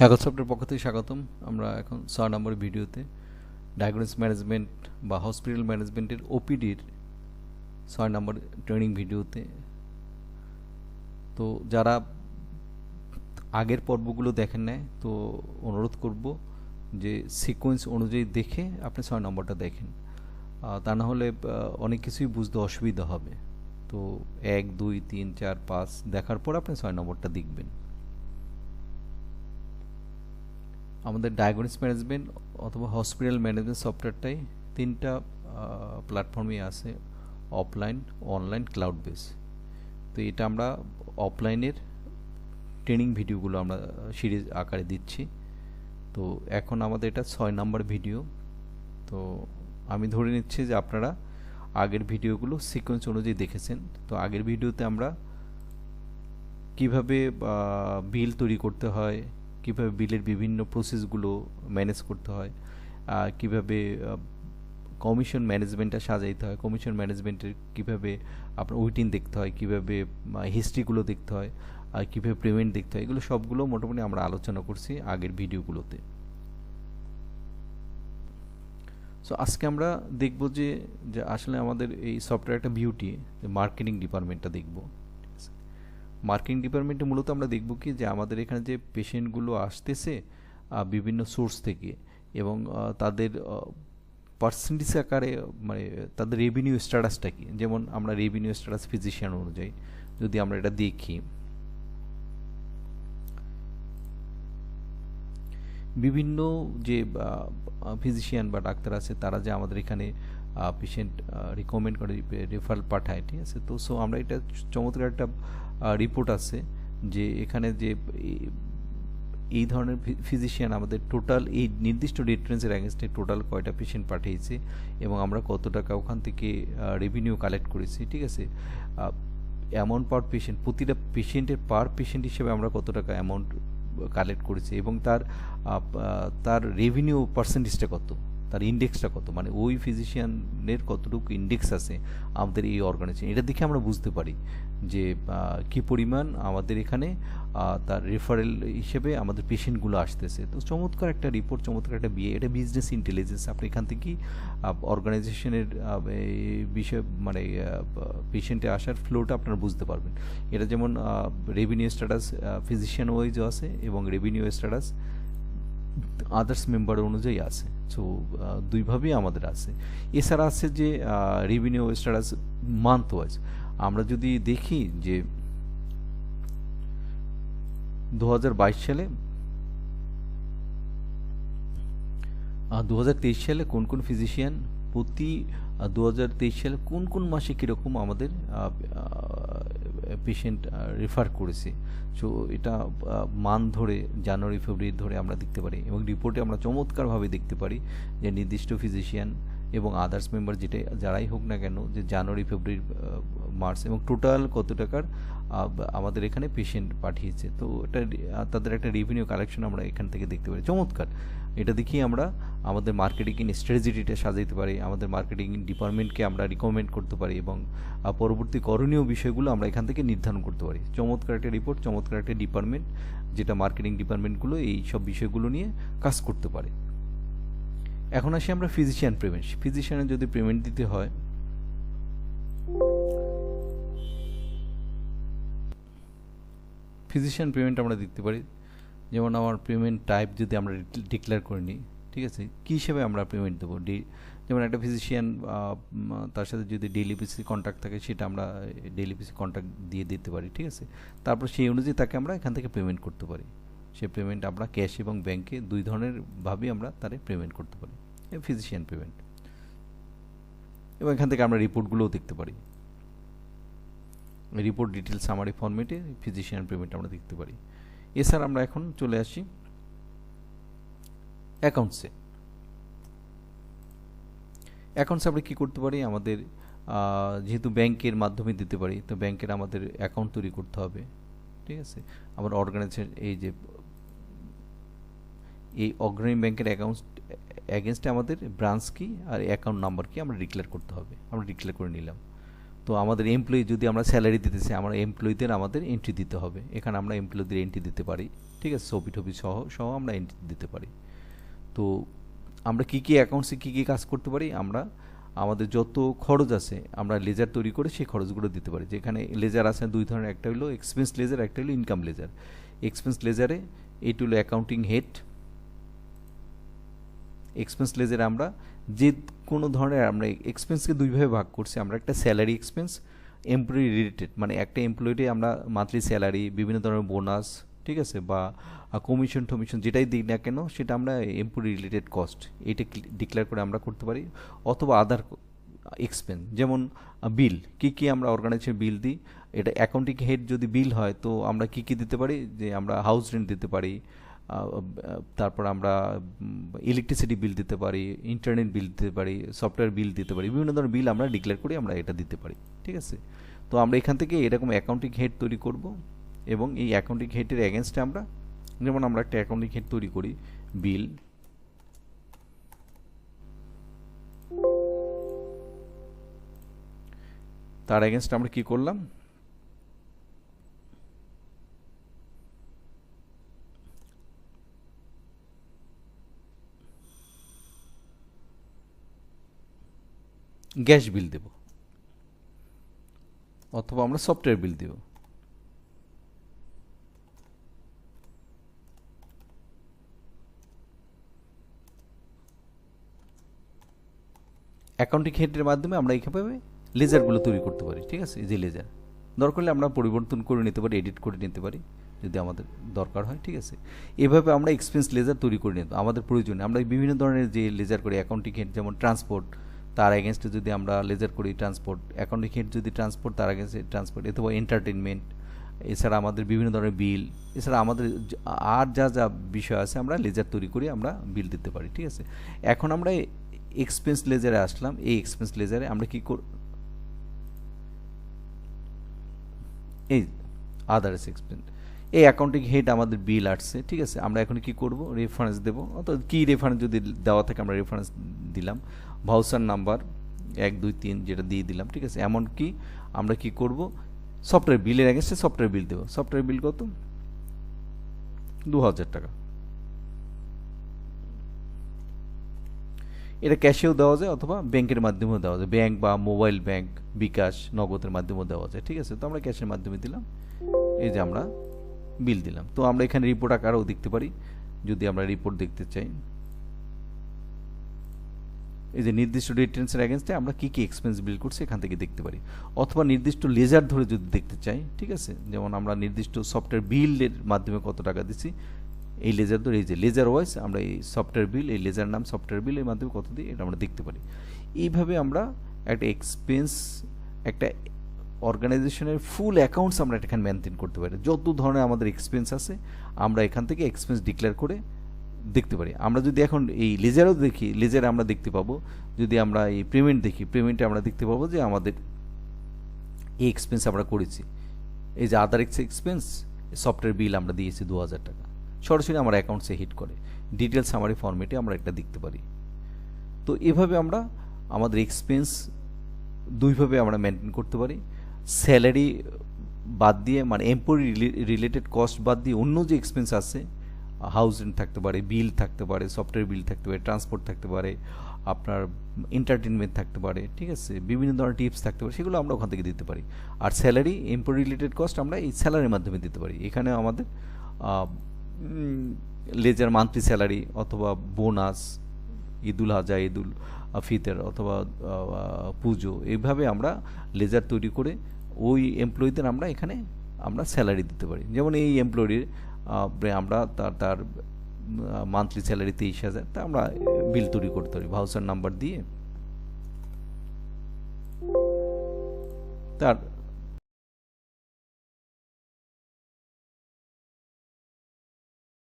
Haeckel সফটের পক্ষ থেকে স্বাগতম। আমরা এখন ছয় নম্বর ভিডিওতে ডায়াগনোস ম্যানেজমেন্ট বা হসপিটাল ম্যানেজমেন্টের ওপিডির ছয় নম্বর ট্রেনিং ভিডিওতে। তো যারা আগের পর্বগুলো দেখেন নেয় তো অনুরোধ করব যে সিকোয়েন্স অনুযায়ী দেখে আপনি ছয় নম্বরটা দেখেন। তা না হলে অনেক কিছুই বুঝতে অসুবিধা হবে। তো এক, দুই, তিন, চার, পাঁচ দেখার পর আপনি ছয় নম্বরটা দেখবেন। আমাদের ডায়াগনোস ম্যানেজমেন্ট অথবা হসপিটাল ম্যানেজমেন্ট সফটওয়্যারটাই তিনটা প্ল্যাটফর্মে আছে অফলাইন অনলাইন ক্লাউড বেস তো এটা আমরা অফলাইনের ট্রেনিং ভিডিওগুলো আমরা সিরিজ আকারে দিচ্ছি। তো এখন আমাদের এটা ছয় নাম্বার ভিডিও তো আমি ধরে নিচ্ছি যে আপনারা আগের ভিডিওগুলো সিকোয়েন্স অনুযায়ী দেখেছেন। তো আগের ভিডিওতে আমরা কীভাবে বিল তৈরি করতে হয় কীভাবে বিলের বিভিন্ন প্রসেসগুলো ম্যানেজ করতে হয় কীভাবে কমিশন ম্যানেজমেন্টটা সাজাইতে হয় কমিশন ম্যানেজমেন্টের কীভাবে আপনার উইটিন দেখতে হয়, কীভাবে হিস্ট্রিগুলো দেখতে হয় আর কীভাবে পেমেন্ট দেখতে হয়, এগুলো সবগুলো মোটামুটি আমরা আলোচনা করছি আগের ভিডিওগুলোতে সো আজকে আমরা দেখব যে আসলে আমাদের এই সফটওয়্যার একটা বিউটি মার্কেটিং ডিপার্টমেন্টটা দেখব। মার্কেটিং ডিপার্টমেন্টে মূলত আমরা দেখব কি যে আমাদের এখানে যে পেশেন্টগুলো আসতেছে বিভিন্ন সোর্স থেকে এবং তাদের পার্সেন্টেজ আকারে মানে তাদের রেভিনিউ স্ট্যাটাসটা কি? যেমন আমরা রেভিনিউ স্ট্যাটাস ফিজিশিয়ান অনুযায়ী যদি আমরা এটা দেখি। বিভিন্ন যে ফিজিশিয়ান বা ডাক্তার আছে, তারা যে আমাদের এখানে পেশেন্ট রিকমেন্ড করে রেফারেল পাঠায়, ঠিক আছে? তো, সো আমরা এটা চমৎকার একটা রিপোর্ট আছে যে এখানে যে এই- ধরনের ফিজিশিয়ান আমাদের টোটাল এই নির্দিষ্ট রেফারেন্সের অ্যাগেনস্টে টোটাল কয়টা পেশেন্ট পাঠিয়েছে এবং আমরা কত টাকা ওখান থেকে রেভিনিউ কালেক্ট করেছি, ঠিক আছে? অ্যামাউন্ট পার পেশেন্ট প্রতিটা পেশেন্টের পার পেশেন্ট হিসেবে আমরা কত টাকা অ্যামাউন্ট কালেক্ট করেছি এবং তার তার রেভিনিউ পার্সেন্টেজটা কত? তার ইন্ডেক্সটা কত? মানে ওই ফিজিশিয়ানের কতটুকু ইন্ডেক্স আছে আমাদের এই অর্গানাইজেশন এটা দেখে আমরা বুঝতে পারি যে কি পরিমাণ আমাদের এখানে তার রেফারেল হিসেবে আমাদের পেশেন্টগুলো আসতেছে। তো চমৎকার একটা রিপোর্ট চমৎকার একটা বিয়ে এটা বিজনেস ইন্টেলিজেন্স আপনি এখান থেকেই অর্গানাইজেশনের বিষয়ে মানে পেশেন্টে আসার ফ্লোটা আপনারা বুঝতে পারবেন। এটা যেমন রেভিনিউ স্ট্যাটাস ফিজিশিয়ান ওয়াইজও আছে এবং রেভিনিউ স্ট্যাটাস আদার্স মেম্বার অনুযায়ী আছে। সো দুইভাবেই আমাদের আছে। এছাড়া আছে যে রেভিনিউ স্ট্যাটাস মান্থ ওয়াইজ আমরা যদি দেখি যে দু হাজার বাইশ সালে দুহাজার তেইশ সালে কোন কোন ফিজিশিয়ান প্রতি দু সালে কোন কোন মাসে কীরকম আমাদের পেশেন্ট রেফার করেছে? সো এটা মান ধরে, জানুয়ারি, ফেব্রুয়ারি ধরে আমরা দেখতে পারি এবং রিপোর্টে আমরা চমৎকারভাবে দেখতে পারি যে নির্দিষ্ট ফিজিশিয়ান এবং আদার্স মেম্বার যেটা যারাই হোক না কেন, যে জানুয়ারি, ফেব্রুয়ারি মার্চ এবং টোটাল কত টাকার আমাদের এখানে পেশেন্ট পাঠিয়েছে। তো এটা তাদের একটা রেভিনিউ কালেকশন আমরা এখান থেকে দেখতে পারি। চমৎকার। এটা দেখিয়ে আমরা আমাদের মার্কেটিং স্ট্র্যাটেজিটা সাজাইতে পারি, আমাদের মার্কেটিং ডিপার্টমেন্টকে আমরা রিকমেন্ড করতে পারি এবং পরবর্তী করণীয় বিষয়গুলো আমরা এখান থেকে নির্ধারণ করতে পারি। চমৎকার একটা রিপোর্ট চমৎকার একটা ডিপার্টমেন্ট যেটা মার্কেটিং ডিপার্টমেন্টগুলো এই সব বিষয়গুলো নিয়ে কাজ করতে পারে। এখন আসি আমরা ফিজিশিয়ান পেমেন্ট ফিজিশিয়ানের যদি পেমেন্ট দিতে হয় ফিজিশিয়ান পেমেন্ট আমরা দিতে পারি। যেমন আমার পেমেন্ট টাইপ যদি আমরা ডিক্লেয়ার করে নিই, ঠিক আছে? কী হিসেবে আমরা পেমেন্ট দেবো? ডি, যেমন একটা ফিজিশিয়ান তার সাথে যদি ডেইলি পিসি কন্ট্যাক্ট থাকে, সেটা আমরা ডেইলি পিসি কন্ট্যাক্ট দিয়ে দিতে পারি, ঠিক আছে? তারপর সেই অনুযায়ী তাকে আমরা এখান থেকে পেমেন্ট করতে পারি। সে পেমেন্ট আমরা ক্যাশ এবং ব্যাংকে দুই ধরনের ভাবেই আমরা তারে পেমেন্ট করতে পারি। ফিজিশিয়ান পেমেন্ট এবং এখান থেকে আমরা রিপোর্টগুলোও দেখতে পারি। রিপোর্ট ডিটেল সামারি ফরম্যাটে ফিজিশিয়ান পেমেন্ট আমরা দেখতে পারি। এছাড়া আমরা এখন চলে আসি অ্যাকাউন্টসে অ্যাকাউন্টস আমরা কী করতে পারি? আমাদের যেহেতু ব্যাংকের মাধ্যমে দিতে পারি, তো ব্যাংকের আমাদের অ্যাকাউন্ট তৈরি করতে হবে। ঠিক আছে? আমার অর্গানাইজেশন এই যে, এই অগ্রণী ব্যাংকের অ্যাকাউন্ট অ্যাগেনস্টে আমাদের ব্রাঞ্চ কি আর অ্যাকাউন্ট নাম্বার কি আমরা ডিক্লেয়ার করতে হবে। আমরা ডিক্লেয়ার করে নিলাম। তো আমাদের এমপ্লয়ি যদি আমরা স্যালারি দিতেছি আমরা এমপ্লয়ীদের আমাদের এন্ট্রি দিতে হবে। এখানে আমরা এমপ্লয়ীদের এন্ট্রি দিতে পারি, ঠিক আছে? ছবি টবি সহ সহ আমরা এন্ট্রি দিতে পারি। তো আমরা কী কী অ্যাকাউন্টসে কী কী কাজ করতে পারি? আমরা, আমাদের যত খরচ আছে, আমরা লেজার তৈরি করে সেই খরচগুলো দিতে পারি। যেখানে লেজার আছে, দুই ধরনের, একটা হলো এক্সপেন্স লেজার, একটা হলো ইনকাম লেজার। এক্সপেন্স লেজারে এইটি হলো অ্যাকাউন্টিং হেড এক্সপেন্স লেজারে আমরা যে কোনো ধরনের আমরা এক্সপেন্সকে দুইভাবে ভাগ করছি, আমরা একটা স্যালারি এক্সপেন্স এমপ্লয়ি রিলেটেড মানে একটা এমপ্লয়িতে আমরা মান্থলি স্যালারি বিভিন্ন ধরনের বোনাস ঠিক আছে, বা কমিশন টমিশন যেটাই দিই না কেন, সেটা আমরা এমপ্লয়ি রিলেটেড কস্ট এইটা ডিক্লেয়ার করে আমরা করতে পারি, অথবা আদার এক্সপেন্স যেমন বিল কী কী আমরা অর্গানাইজেশন বিল দিই, এটা অ্যাকাউন্টিং হেড যদি বিল হয়, তো আমরা কী কী দিতে পারি, যে আমরা হাউস রেন্ট দিতে পারি তারপর আমরা ইলেকট্রিসিটি বিল দিতে পারি ইন্টারনেট বিল দিতে পারি সফটওয়্যার বিল দিতে পারি, বিভিন্ন ধরনের বিল আমরা ডিক্লেয়ার করি, আমরা এটা দিতে পারি, ঠিক আছে? তো আমরা এখান থেকে এরকম অ্যাকাউন্টিং হেড তৈরি করব এবং এই অ্যাকাউন্টিং হেডের এগেনস্টে আমরা, যেমন আমরা একটা অ্যাকাউন্টিং হেড তৈরি করি বিল তার এগেনস্টে আমরা কি করলাম? গ্যাস বিল দেব। অথবা আমরা সফটওয়্যার বিল দেব। অ্যাকাউন্টিং হেডের মাধ্যমে আমরা এইভাবে লেজারগুলো তৈরি করতে পারি, ঠিক আছে? যে লেজার। দরকার হলে আমরা পরিবর্তন করে নিতে পারি এডিট করে নিতে পারি, যদি আমাদের দরকার হয়, ঠিক আছে? এভাবে আমরা এক্সপেন্স লেজার তৈরি করে নিতে আমাদের প্রয়োজনে আমরা বিভিন্ন ধরনের যে লেজার করি অ্যাকাউন্টিং হেড যেমন ট্রান্সপোর্ট তার এগেনস্টে যদি আমরা লেজার করি ট্রান্সপোর্ট অ্যাকাউন্টিং হেড যদি ট্রান্সপোর্ট তার এগেনস্টে ট্রান্সপোর্ট অথবা এন্টারটেনমেন্ট এছাড়া আমাদের বিভিন্ন ধরনের বিল এছাড়া আমাদের আর যা যা বিষয় আছে আমরা লেজার তৈরি করি আমরা বিল দিতে পারি, ঠিক আছে? এখন আমরা এক্সপেন্স লেজারে আসলাম, এই এক্সপেন্স লেজারে আমরা কি কর, এই আদার্স এক্সপেন্স এই অ্যাকাউন্টিং হেড আমাদের বিল আসছে, ঠিক আছে? আমরা এখন কি করব? রেফারেন্স দেবো। অর্থাৎ কী রেফারেন্স যদি দেওয়া থাকে, আমরা রেফারেন্স দিলাম। ভাউচার নাম্বার এক, দুই, তিন যেটা দিয়ে দিলাম, ঠিক আছে? এমনকি আমরা কি করব? সফটওয়্যার বিলের অ্যাগেন্সে সফটওয়্যার বিল দেবো। সফটওয়্যার বিল কত? দু হাজার টাকা। এটা ক্যাশেও দেওয়া যায় অথবা ব্যাংকের মাধ্যমেও দেওয়া যায়। ব্যাংক বা মোবাইল ব্যাংক বিকাশ নগদের মাধ্যমেও দেওয়া যায়, ঠিক আছে? তো আমরা ক্যাশের মাধ্যমে দিলাম। এই যে আমরা বিল দিলাম। তো আমরা এখানে রিপোর্ট আকারেও দেখতে পারি, যদি আমরা রিপোর্ট দেখতে চাই। এই যে নির্দিষ্ট রিটার্নসের অ্যাগেন্স্টে আমরা কী কী এক্সপেন্স বিল করছি এখান থেকে দেখতে পারি। অথবা নির্দিষ্ট লেজার ধরে যদি দেখতে চাই, ঠিক আছে? যেমন আমরা নির্দিষ্ট সফটওয়্যার বিলের মাধ্যমে কত টাকা দিচ্ছি এই লেজার ধরে, এই যে লেজার ওয়াইজ আমরা এই সফটওয়্যার বিল এই লেজার নাম সফটওয়্যার বিল এর মাধ্যমে কত দিই, এটা আমরা দেখতে পারি। এইভাবে আমরা একটা এক্সপেন্স একটা অর্গানাইজেশনের ফুল অ্যাকাউন্টস আমরা এখানে মেনটেন করতে পারি। যত ধরনের আমাদের এক্সপেন্স আছে, আমরা এখান থেকে এক্সপেন্স ডিক্লেয়ার করে দেখতে পারি। আমরা যদি এখন এই লেজারও দেখি লেজারে আমরা দেখতে পাবো, যদি আমরা এই পেমেন্ট দেখি পেমেন্টে আমরা দেখতে পাবো যে আমাদের এই এক্সপেন্স আমরা করেছি। এই যে আদার এক্সপেন্স সফটওয়্যার বিল আমরা দিয়েছি দু হাজার টাকা। সরাসরি আমার অ্যাকাউন্টসে হিট করে। ডিটেলস সামারি ফর্মেটে আমরা একটা দেখতে পারি। তো এভাবে আমরা আমাদের এক্সপেন্স দুইভাবে আমরা মেনটেন করতে পারি। স্যালারি বাদ দিয়ে মানে এমপ্লয়ি রিলেটেড কস্ট বাদ দিয়ে অন্য যে এক্সপেন্স আছে হাউস রেন্ট থাকতে পারে বিল থাকতে পারে সফটওয়্যার বিল থাকতে পারে ট্রান্সপোর্ট থাকতে পারে, আপনার এন্টারটেনমেন্ট থাকতে পারে, ঠিক আছে, বিভিন্ন ধরনের টিপস থাকতে পারে, সেগুলো আমরা ওখান থেকে দিতে পারি। আর স্যালারি এমপ্লয়ি রিলেটেড কস্ট আমরা এই স্যালারির মাধ্যমে দিতে পারি। এখানে আমাদের লেজার মান্থলি স্যালারি অথবা বোনাস ঈদুল হাজা ঈদুল ফিতর অথবা পুজো, এইভাবে আমরা লেজার তৈরি করে ওই এমপ্লয়ীদের আমরা এখানে আমরা স্যালারি দিতে পারি। যেমন এই এমপ্লয়ির আমরা তার তার মান্থলি স্যালারি তেইশ হাজার, তা আমরা বিল তৈরি করতে পারি ভাউচার নাম্বার দিয়ে। তার